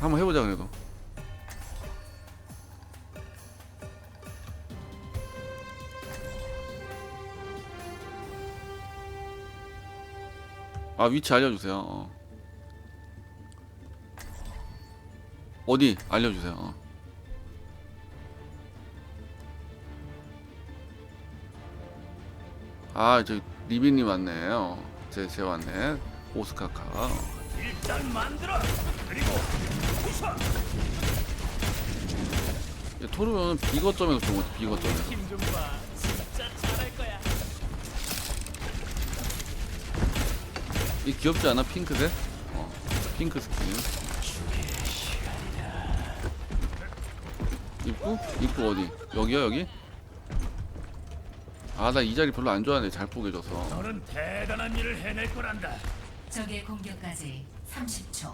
한번 해보자 그래도. 아 위치 알려주세요. 어. 어디 알려주세요. 어. 아 저기 리비님 왔네요. 제, 제 왔네 오스카카 일단 만들어. 그리고 부숴. 토르면은 비거점에서 좋은 것 같아 비거점에서 힘좀 봐. 진짜 잘할 거야. 이 귀엽지 않아 핑크색? 어 핑크 스킨 입구? 입구 어디? 여기야 여기? 아 나 이 자리 별로 안 좋아하는데 잘 포개져서 너는 대단한 일을 해낼 거란다. 적의 공격까지 30초.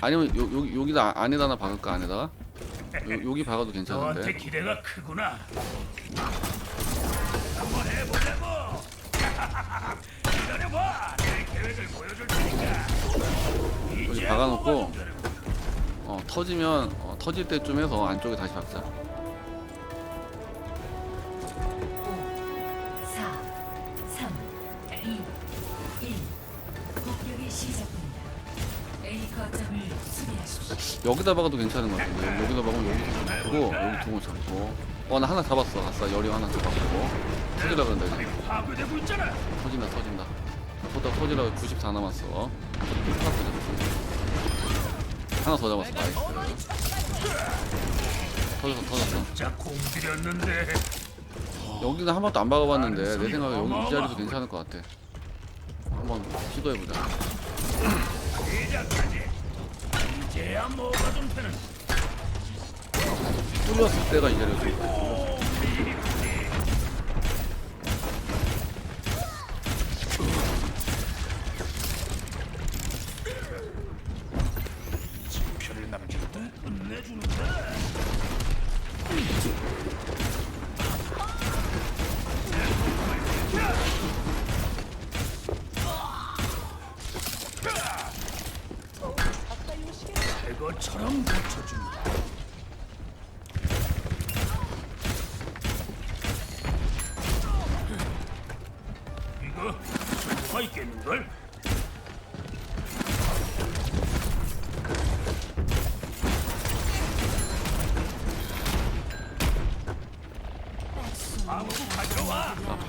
아니면 요, 여기 여기다 안에다 하나 박을까 안에다가? 요, 여기 박아도 너한테 괜찮은데 기대가 크구나. 한번 해보자고. 기다려봐. 내 계획을 보여줄 테니까. 여기 박아놓고 어 터지면 어, 터질 때쯤 해서 안쪽에 다시 박자 5, 4, 3, 2, 1. 여기다 박아도 괜찮은 것 같은데. 여기다 박으면 여기서 잡고 여기 두번 잡고. 어 나 하나 잡았어. 아싸 열이 하나 잡았고. 터지라 그런다 이제. 터진다 터진다. 보다 터지라고 94 남았어. 하나 더 잡았어. 나이스. 터졌어 터졌어 진짜 공들였는데. 여기는 한 번도 안 박아봤는데 내 생각에 여기 이 자리도 괜찮을 것 같아 한번 시도해보자. 뚫렸을 때가 이 자리였어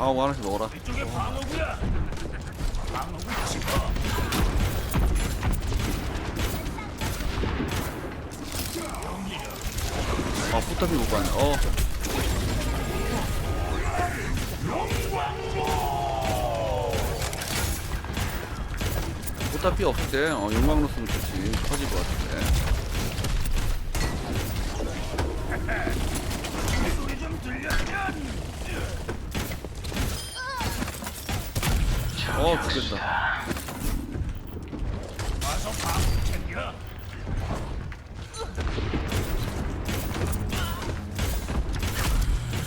방어 하나씩 먹어라 이쪽에 방어구야. 방어구 집어. 아 포탑이 못 봤네 어 포탑이 없을 때 어, 용광로 쓰면 좋지 터질 것 같은데 어 죽겠다.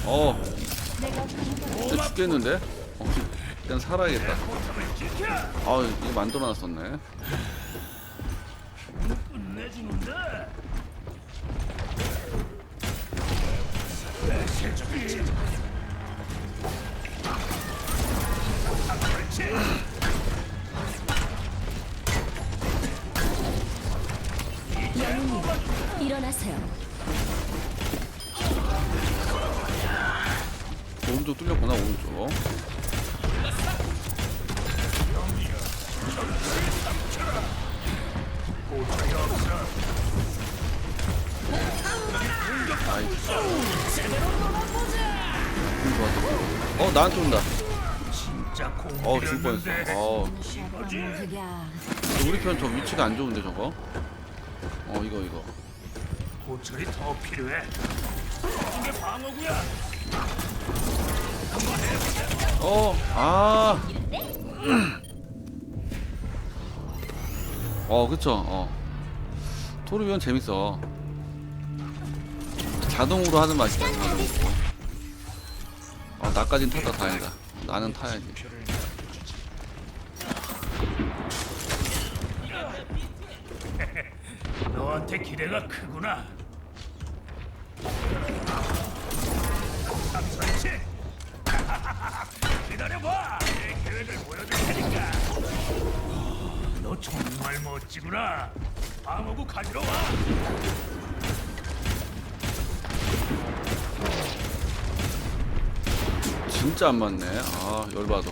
어 진짜 죽겠는데? 어, 일단 살아야겠다. 아 이거 만들어놨었네 일어나세요. 오른쪽 뚫렸구나 오른쪽. 나이스 음, 어 나한테 온다 어 죽을 뻔했어 공들였는데. 어? 그야 우리 편 저 위치가 안 좋은데 저거 어 이거 이거 고철이 더 필요해. 이게 방어구야. 어, 아. 어, 그쵸, 어. 토르비온 재밌어. 자동으로 하는 맛이다, 자동으로. 어, 나까진 타다 다행이다. 나는 타야지. 너한테 기대가 크구나. 설치. 기다려봐. 내 계획을 보여줄 테니까. 너 정말 멋지구나. 방어구 가지러 와. 진짜 안 맞네. 아 열받아.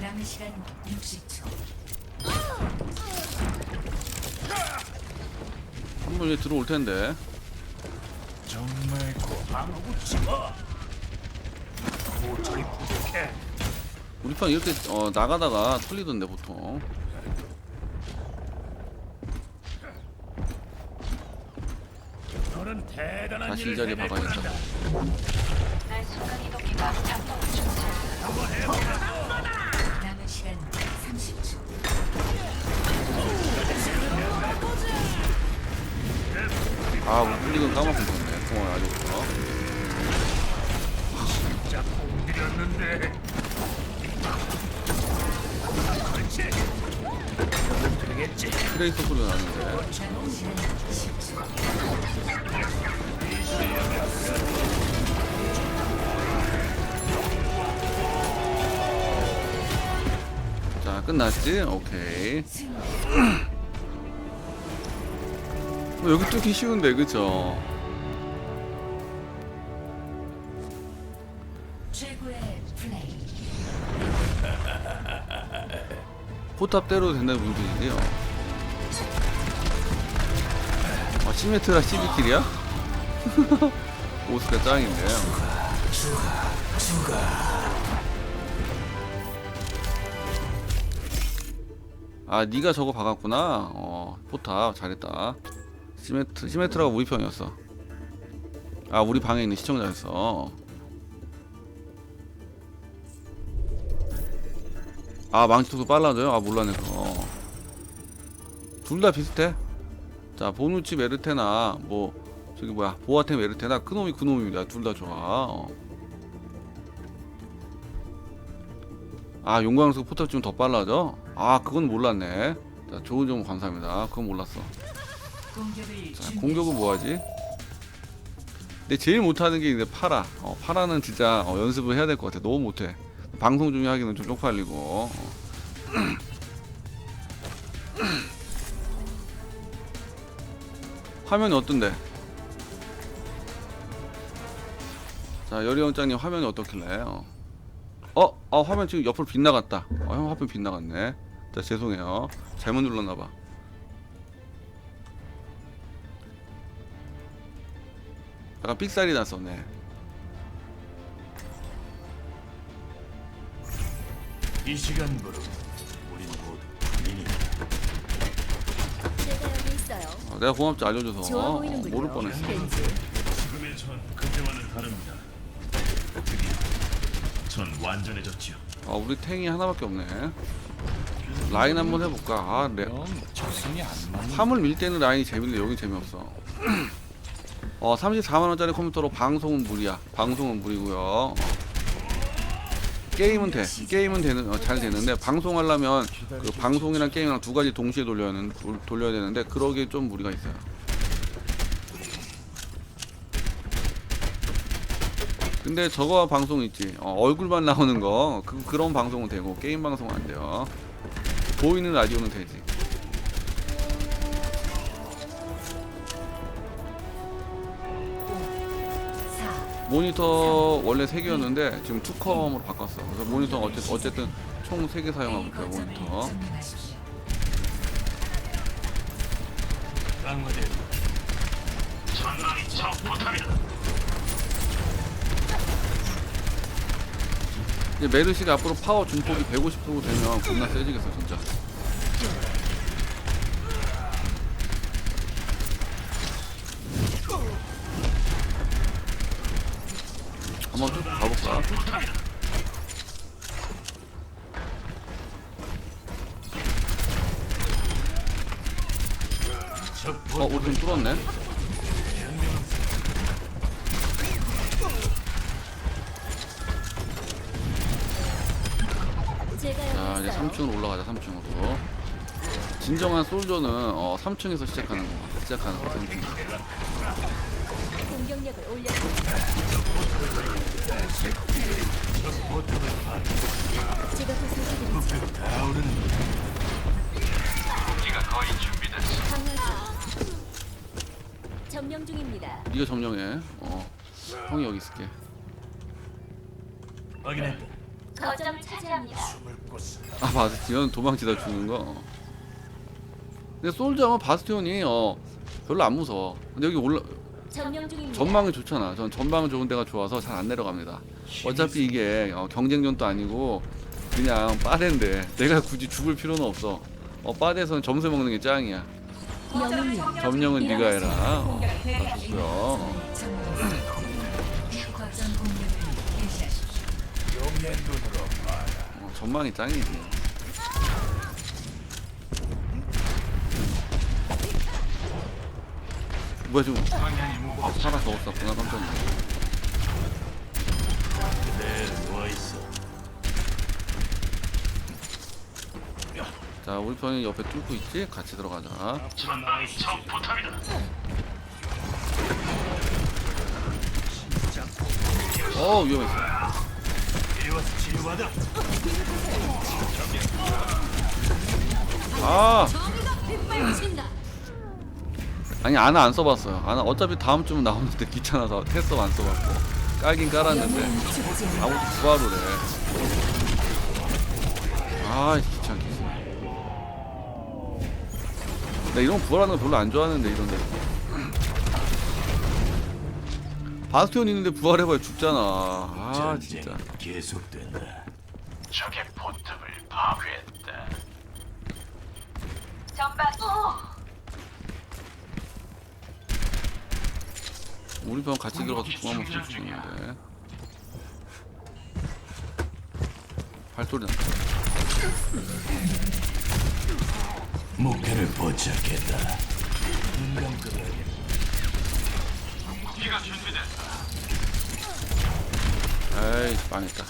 남은 시간 60초. 한번 이제 들어올 텐데. 정말 그 방어구 집어. 모처리 부족해. 우리 편 이렇게 어, 나가다가 털리던데 보통. 너는 대단한 다시 이 일을 자리에 해낼 박아야겠다. 거란다. 내 순간 이동기가 작동을 중지. 한번 해보라고. 남은 시간 30초. 아 우리 플릭은 까먹은 건데. 고마워 아주 좋아. 진짜 공들였는데. 그렇지. 되겠지. 트레이서 소리가 나는데. 남은 시간 10초. 자 끝났지? 오케이. 뭐 여기 뚫기 쉬운데 그쵸? 포탑 때려도 된다는 분들이에요. 아 시메트라 12킬이야? 오스가 짱인데요. 아 네가 저거 박았구나. 어 포탑 잘했다. 시메트 시메트라가 우리 편이었어. 아 우리 방에 있는 시청자였어. 아 망치도 빨라져요? 아 몰라네 그거 둘다 비슷해 자 보누치 메르테나 뭐 저기 뭐야 보아테 메르테나 그놈이 그놈입니다 둘 다 좋아 어. 아 용광수 포탑 좀 더 빨라져? 아 그건 몰랐네 자 좋은 정보 감사합니다 그건 몰랐어 자. 공격은 뭐하지? 근데 제일 못하는 게 이제 파라 어, 파라는 진짜 어, 연습을 해야 될 것 같아 너무 못해 방송 중에 하기는 좀 쪽팔리고 어. 화면이 어떤데? 자 여리 원장님 화면이 어떻길래? 어, 어, 어 화면 지금 옆으로 빗나갔다. 어, 형 화면 빗나갔네. 자 죄송해요. 잘못 눌렀나봐. 약간 삑살이 났었네. 이 시간부로 우린 모두 군인이 제가 여기 있어요. 어, 내가 고맙지 알려줘서 좋아 어, 보이는군요. 모를 뻔했어. 왠지 지금의 전 그때와는 다릅니다. 드디어 전 완전해졌지요. 아 우리 탱이 하나밖에 없네. 라인 한번 해볼까? 아, 레... 적성이 안 맞는 화물 밀 때는 라인이 재밌는데 여기 재미없어. 어 34만 원짜리 컴퓨터로 방송은 무리야. 방송은 무리고요. 어. 게임은 돼. 게임은 되는 어, 잘 되는데 방송하려면 그 방송이랑 게임이랑 두 가지 동시에 돌려야 돌- 돌려야 되는데 그러기에 좀 무리가 있어요. 근데 저거 방송 있지. 어, 얼굴만 나오는 거 그, 그런 방송은 되고 게임 방송은 안 돼요. 보이는 라디오는 되지. 모니터 원래 3개였는데 지금 투컴으로 바꿨어. 그래서 모니터 어쨌든, 어쨌든 총 3개 사용하고 있어요, 모니터. 이제 메르시가 앞으로 파워 중폭이 150% 되면 겁나 세지겠어, 진짜. 3층으로 올라가자, 3층으로. 진정한 솔저는 어, 3층에서 시작하는 거 시작하는 거 공격력을 올려 제가 도사드립니다. 강화주 점령 중입니다. 네가 점령해 어 형이 여기 있을게 확인했다. 거점 차지합니다. 아 바스티온 도망치다 죽는 거? 어. 근데 솔저는 바스티온이 어 별로 안 무서워. 근데 여기 올라 점령 중입니다. 전망이 좋잖아. 전 전망 좋은 데가 좋아서 잘 안 내려갑니다. 어차피 이게 어, 경쟁전도 아니고 그냥 빠데인데 내가 굳이 죽을 필요는 없어. 어 빠데에서는 점수 먹는 게 짱이야. 영웅이 점령은 네가 해라. 어, 좋고요 어, 전망이 짱이지. 뭐야 지금. 살아 적었었구나 깜짝 놀랐네. 자 우리 편이 옆에 뚫고 있지? 같이 들어가자. 어 위험했어 아. 아. 아니 아나 안 써봤어요. 아나 어차피 다음 주면 나오는데 귀찮아서 테스트 안 써봤고. 깔긴 깔았는데. 아무도 부하로래. 아 귀찮게. 나 이런 거 부활하는 거 별로 안 좋아하는데 이런 데 바스티온 있는데 부활해봐야 죽잖아 아 진짜 계속된다. 적의 포탑을 파괴했다. 전방 어! 우리 편 같이 들어가서 중앙 먹을 수 있는데 발소리 나 목표를 포착했다. 에이 망했다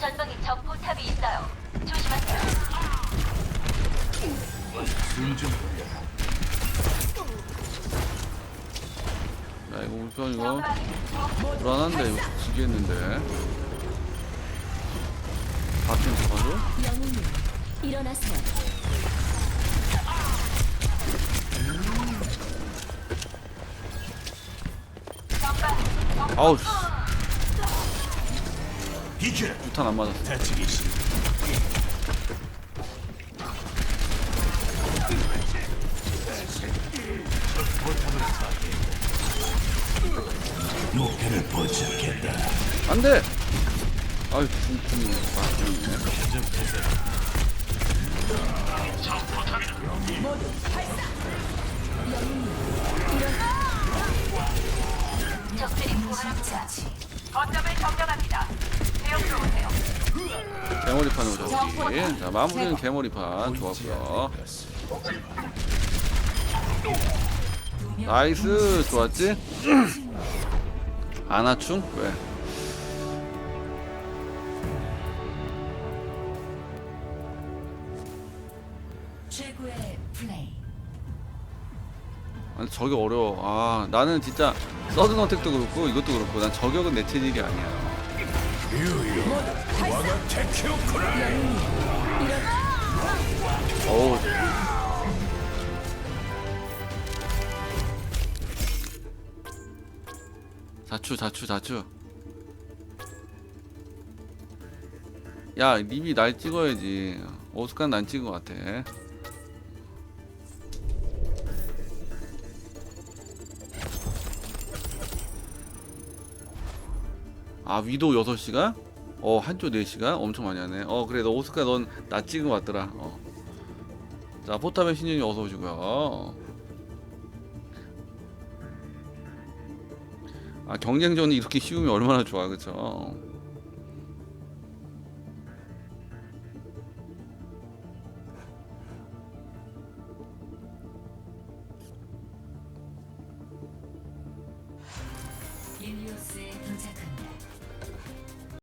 전방에 적 포탑이 있어요. 조심하세요. 숨좀 야 이거 우리 편 이거 불안한데 이거 지겠는데 바뀐 잡아줘? 영웅이 일어나세요. 아우. 유탄 안 맞았어. 목표를 포착했다. 안돼 아유 중, 중이네 아, 개머리판으로 잡기 자 마무리는 개머리판 좋았고요 나이스 좋았지? 아나충? 왜? 저게 어려워. 아 나는 진짜 서든 어택도 그렇고 이것도 그렇고 난 저격은 내 체질이 아니야. 어우. 자추 자추 자추. 야 립이 날 찍어야지. 어스칸 난 찍은 것 같아 아 위도 6시간? 어 한조 4시간? 엄청 많이 하네 어 그래 너 오스카 넌 나 찍은 것 같더라 어. 자 포탑의 신현이 어서 오시고요 아 경쟁전이 이렇게 쉬우면 얼마나 좋아 그쵸